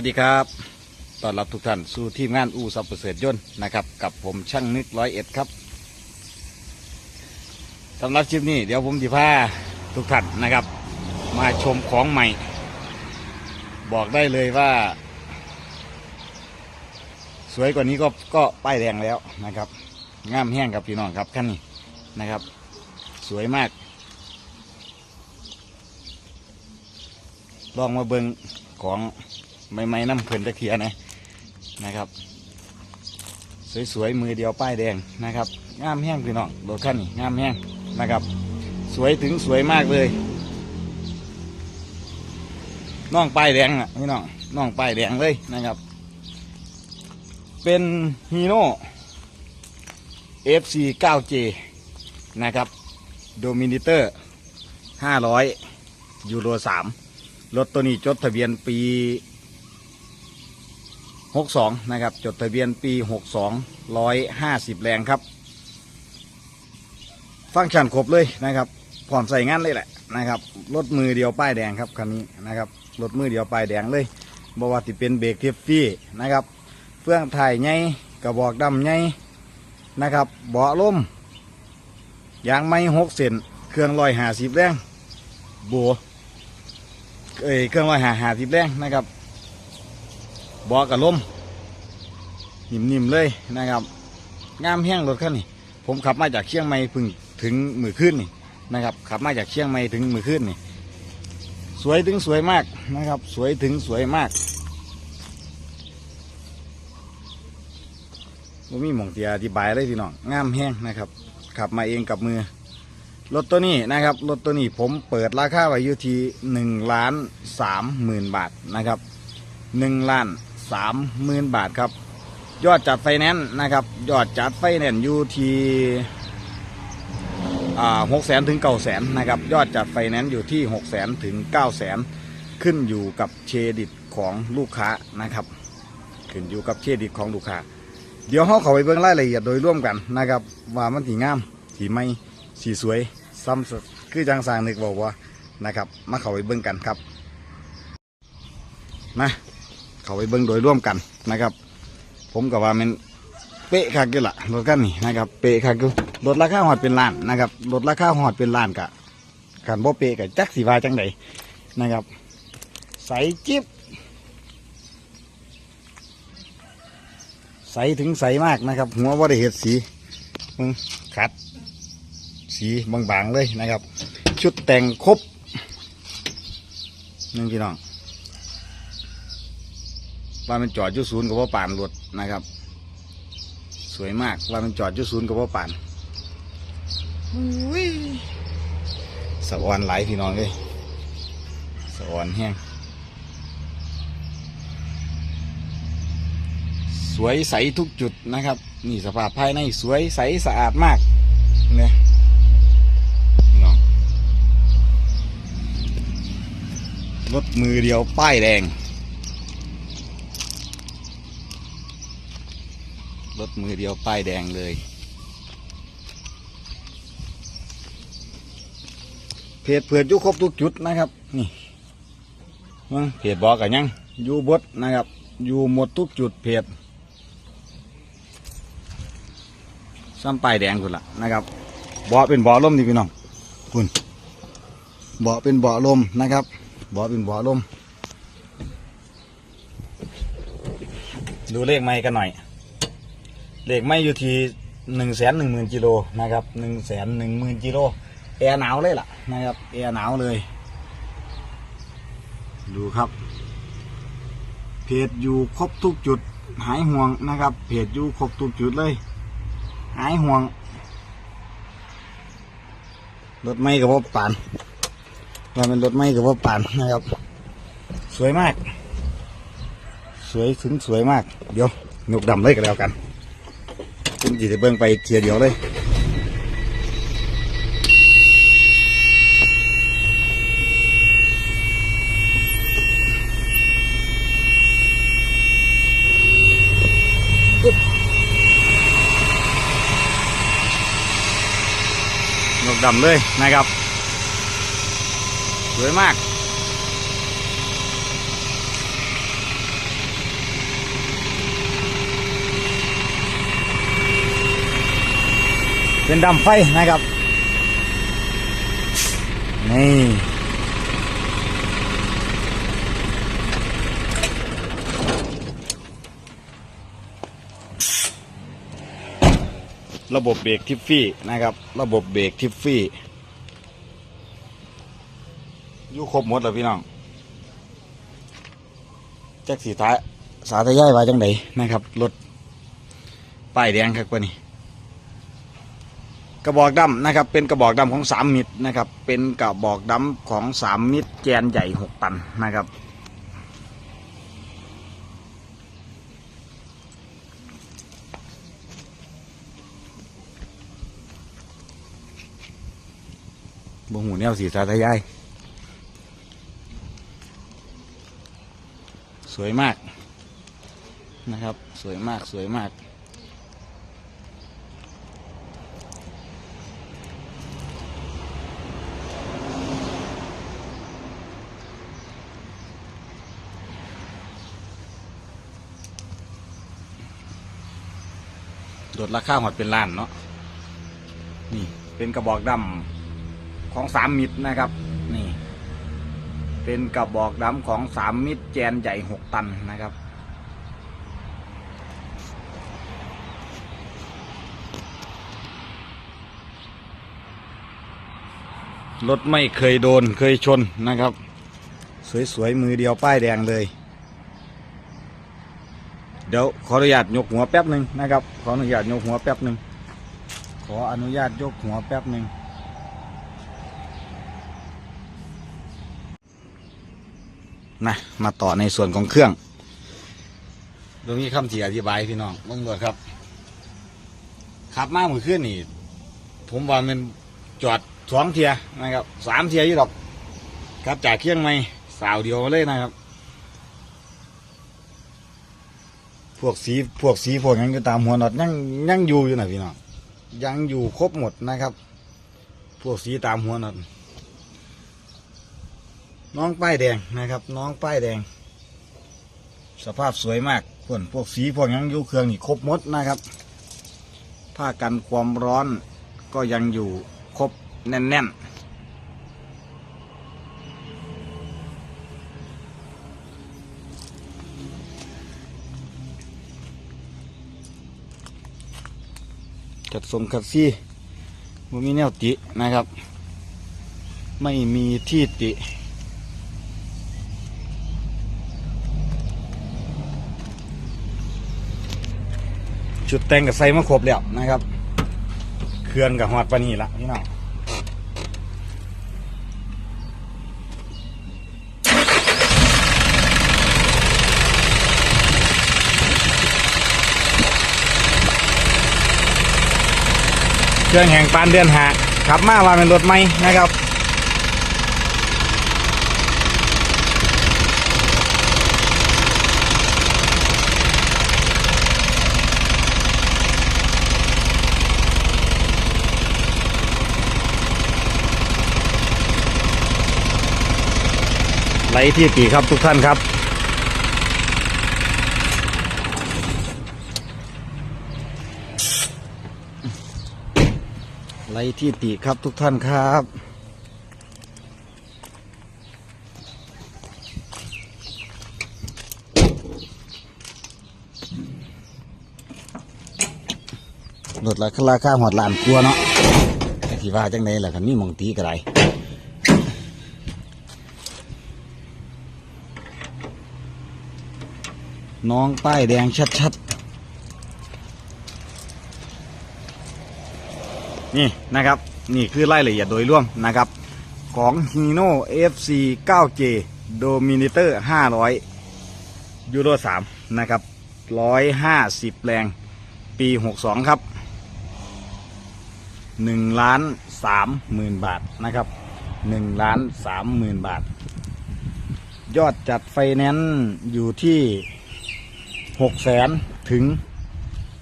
วัสดีครับ ต้อนรับทุกท่านสู่ทีมงานอูสับประเสริฐยนต์นะครับ กับผมช่างนึกร้อยเอ็ดครับสำหรับคลิปนี้ เดี๋ยวผมจะพาทุกท่านนะครับ มาชมของใหม่ บอกได้เลยว่า สวยกว่านี้ก็ก็ป้ายแดงแล้วนะครับงามแห้งกับพี่น้องครับขั้นนี้นะครับ สวยมาก ลองมาเบิงของ ใหม่ๆน้ำเพลินตะเคียนนะนะครับ สวยๆมือเดียวป้ายแดงนะครับงามแห้งพี่น้องโดดขั้นนี่งามแห้งนะครับ สวยถึงสวยมากเลยน้องป้ายแดงอะพี่น้องน้องป้ายแดงเลยนะครับ เป็นฮีโน่ FC 9J นะครับโดมินิเตอร์ 500 ยูโร 3 รถตัวนี้จดทะเบียนปี 62 นะครับ จดทะเบียนปี 62 150 แรงครับ ฟังก์ชันครบเลยนะครับพร้อมใส่งานเลยแหละนะครับรถมือเดียวป้ายแดงครับคันนี้นะครับรถมือเดียวป้ายแดงเลยบว่าที่เป็นเบรกเทฟฟี่นะครับเฟื่องถ่ายไงกระบอกดำไงนะครับเบาะลมยางไม้หกเซนเครื่องลอยหาสิบแรงบัวเอ้ยเครื่องลอยหาหาสิบแรงนะครับ บาะกับลมนิ่มๆเลยนะครับงามแห้งรถคันนี้ผมขับมาจากเชียงใหม่พึ่งถึงมือขึ้นนี่นะครับ ขับมาจากเชียงใหม่ถึงมือขึ้นนี่สวยถึงสวยมากนะครับ สวยถึงสวยมากว่ามีหมองเตียอธิบายเลยพี่น้องงามแห้งนะครับ ขับมาเองกับมือรถตัวนี้นะครับรถตัวนี้ผมเปิดราคาไว้อยู่ที่หนึ่งล้านสามหมื่นบาทนะครับหนึ่งล้าน สามหมื่นบาทครับ ยอดจัดไฟแนนซ์นะครับ ยอดจัดไฟแนนซ์อยู่ที่หกแสนถึงเก้าแสนนะครับ ยอดจัดไฟแนนซ์อยู่ที่หกแสนถึงเก้าแสนขึ้นอยู่กับเครดิตของลูกค้านะครับ ขึ้นอยู่กับเครดิตของลูกค้า เดี๋ยวเขาเข้าไปเบิ่งรายละเอียดโดยร่วมกันนะครับ ว่ามันสีงามสีไม่สีสวยซ้ำสดคือจังสางนึกบอกว่านะครับ มาเข้าไปเบิ่งกันครับ มา เขาไปเบิ่งโดยร่วมกันนะครับ ผมกับว่ามันเป๊ะคักอยู่ละรถกันนี่นะครับเป๊ะคักอยู่รถราคาหอดเป็นล้านนะครับรถราคาหอดเป็นล้านกะกันบ่เป๊ะกะจักสีวาจังใดนะครับ ใสจิ๊บใสถึงใสมากนะครับ หัวว่าได้เห็ดสีมึงขัด สีบางๆเลยนะครับ ชุดแต่งครบนึงพี่น้อง ว่ามันจอดอยุศูนย์กับว่าป่านรถนะครับ สวยมากว่ามันจอดอยุศูนย์กับว่าป่านอุ้ยสะออนหลายพี่น้องเลยสะออนแห้งสวยใสทุกจุดนะครับ นี่สภาพภายในสวยใสสะอาดมากเนี่ยน้องรถมือเดียวป้ายแดง รถมือเดียวป้ายแดงเลย เพจเผื่ออยู่ครบทุกจุดนะครับ นี่มึงเพจบอกกันยังอยู่บดนะครับ อยู่หมดทุกจุดเพจซ้ำป้ายแดงคุณละนะครับเบาะเป็นเบาะลมนี่พี่น้องคุณเบาะเป็นเบาะลมนะครับเบาะเป็นเบาะลมดูเลขไม้กันหน่อย เลขไม้อยู่ที่หนึ่งแสนหนึ่งหมื่นกิโลนะครับหนึ่งแสนหนึ่งหมื่นกิโลแอร์หนาวเลยล่ะนะครับแอร์หนาวเลย ดูครับ เพจอยู่ครบทุกจุด หายห่วงนะครับ เพจอยู่ครบทุกจุดเลย หายห่วงรถไม่กับว่าปานว่าเป็นรถไม่กับว่าปานนะครับ สวยมาก สวยถึงสวยมาก เดี๋ยวหนุกดำเลยกันแล้วกัน คุณจีจะเบิ้งไปเทียเดียวเลยหนกดำเลยนะครับ สวยมาก เป็นดำไฟนะครับ นี่ระบบเบรกทิฟฟี่นะครับ ระบบเบรกทิฟฟี่อยู่ครบหมดแล้วพี่น้องแจ็คสีท้ายสาธยายว่าจังไดนะครับรถป้ายแดงครับกว่านี้ กระบอกดำนะครับ เป็นกระบอกดำของสามมิตรนะครับ เป็นกระบอกดำของสามมิตรแกนใหญ่หกตันนะครับบงหูแนวสีสาธยาย สวยมากนะครับ สวยมากสวยมาก ราคาหอดเป็นล้านเนาะนี่เป็นกระบอกดำของสามมิตรนะครับ นี่ เป็นกระบอกดำของสามมิตรแจนใหญ่หกตันนะครับรถไม่เคยโดนเคยชนนะครับ สวยๆ มือเดียวป้ายแดงเลย เดี๋ยวขออนุญาตยกหัวแป๊บหนึ่งนะครับ ขออนุญาตยกหัวแป๊บหนึ่งขออนุญาตยกหัวแป๊บหนึ่งนะมาต่อในส่วนของเครื่อง ตรงนี้คำที่อธิบายพี่น้องมึงก่อนครับ ขับมาเมื่อคืนนี่ ผมว่ามันจอดสองเทียนะครับสามเทียยู่ดอกครับจากเครื่องไม่สาวเดียวเลยนะครับ พวกสีพวกสีพวกนั้นก็ตามหัวน็อตยังยังอยู่อยู่นะพี่น้องยังอยู่ครบหมดนะครับ พวกสีตามหัวน็อตน้องป้ายแดงนะครับ น้องป้ายแดง สภาพสวยมากพวกพวกสีพวกยังอยู่เครื่องนี่ครบหมดนะครับผ้ากันความร้อนก็ยังอยู่ครบแน่นๆ จัดทรงคัดซี่ไม่มีแนวตินะครับ ไม่มีที่ติชุดแต่งกับใส่มาครบแล้วนะครับ เคลื่อนกับหอดปานนีละพี่น้อง เครื่องแห่งปานเดือนหาขับมาว่าเป็นรถไหมนะครับไลที่ปีครับทุกท่านครับ ไหลที่ปีครับทุกท่านครับลดราคาราคาหอดลานกลัวาเนาะที่ว่าจังไดล่ะคันนี้มองตีก็ได้น้องป้ายแดงชัดๆ นี่นะครับนี่คือรายละเอียดโดยรวมนะครับของ Hino FC 9J Dominator 500 ยูโร3นะครับ 150 แรง ปี 62 ครับ 1 ล้าน3หมื่นบาทนะครับ 1 ล้าน3หมื่นบาท ยอดจัดไฟแนนซ์อยู่ที่หกแสนถึง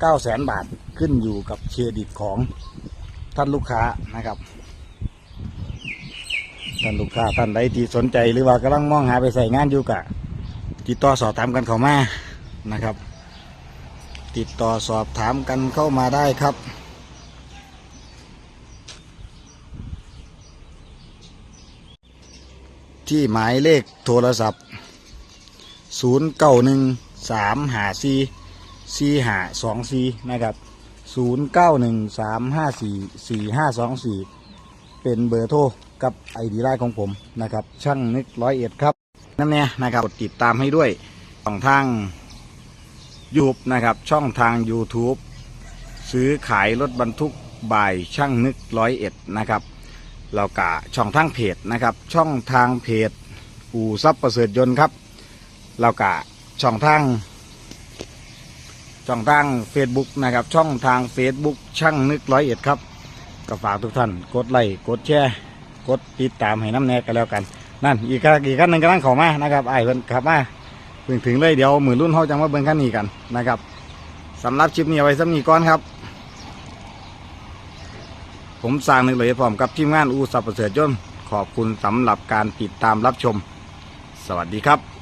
เก้าแสนบาทขึ้นอยู่กับเครดิตของ ท่านลูกค้านะครับท่านลูกค้าท่านใดที่สนใจหรือว่ากำลังมองหาไปใส่งานอยู่กะติดต่อสอบถามกันเข้ามานะครับ ติดต่อสอบถามกันเข้ามาได้ครับที่หมายเลขโทรศัพท์ 0 9 1 3 5 4 4 5 2 4 นะครับ ศูนย์เก้าหนึ่งสามห้าสี่สี่ห้าสองสี่เป็นเบอร์โทรกับไอดีไลน์ของผมนะครับ ช่างนึกร้อยเอ็ดครับนั่นเนี่ยนะครับกดติดตามให้ด้วยช่องทางยูบนะครับ ช่องทาง YouTube ซื้อขายรถบรรทุกบ่ายช่างนึกร้อยเอ็ดนะครับเรากะช่องทางเพจนะครับ ช่องทางเพจอู่ซับประเสริฐยนต์ครับเรากะช่องทาง ช่องทาง Facebook นะครับ ช่องทาง Facebook ช่างนึกร้อยเอ็ดครับก็ฝากทุกท่านกดไลค์กดแชร์กดติดตามให้น้ำแน่กันแล้วกัน นั่นอีกคันอีกคันหนึ่งกำลังเข้ามานะครับไอ้เพิ่นขับมาเพิ่งถึงเลยเดี๋ยวหมือรุ่นเขาจะมาเบิ่งคันนี้กันนะครับสำหรับคลิปนี้เอาไว้สำนีก่อนครับ ผมสร้างนึกเลยพร้อมกับทีมงานอูสับประเสริฐยนขอบคุณสำหรับการติดตามรับชม สวัสดีครับ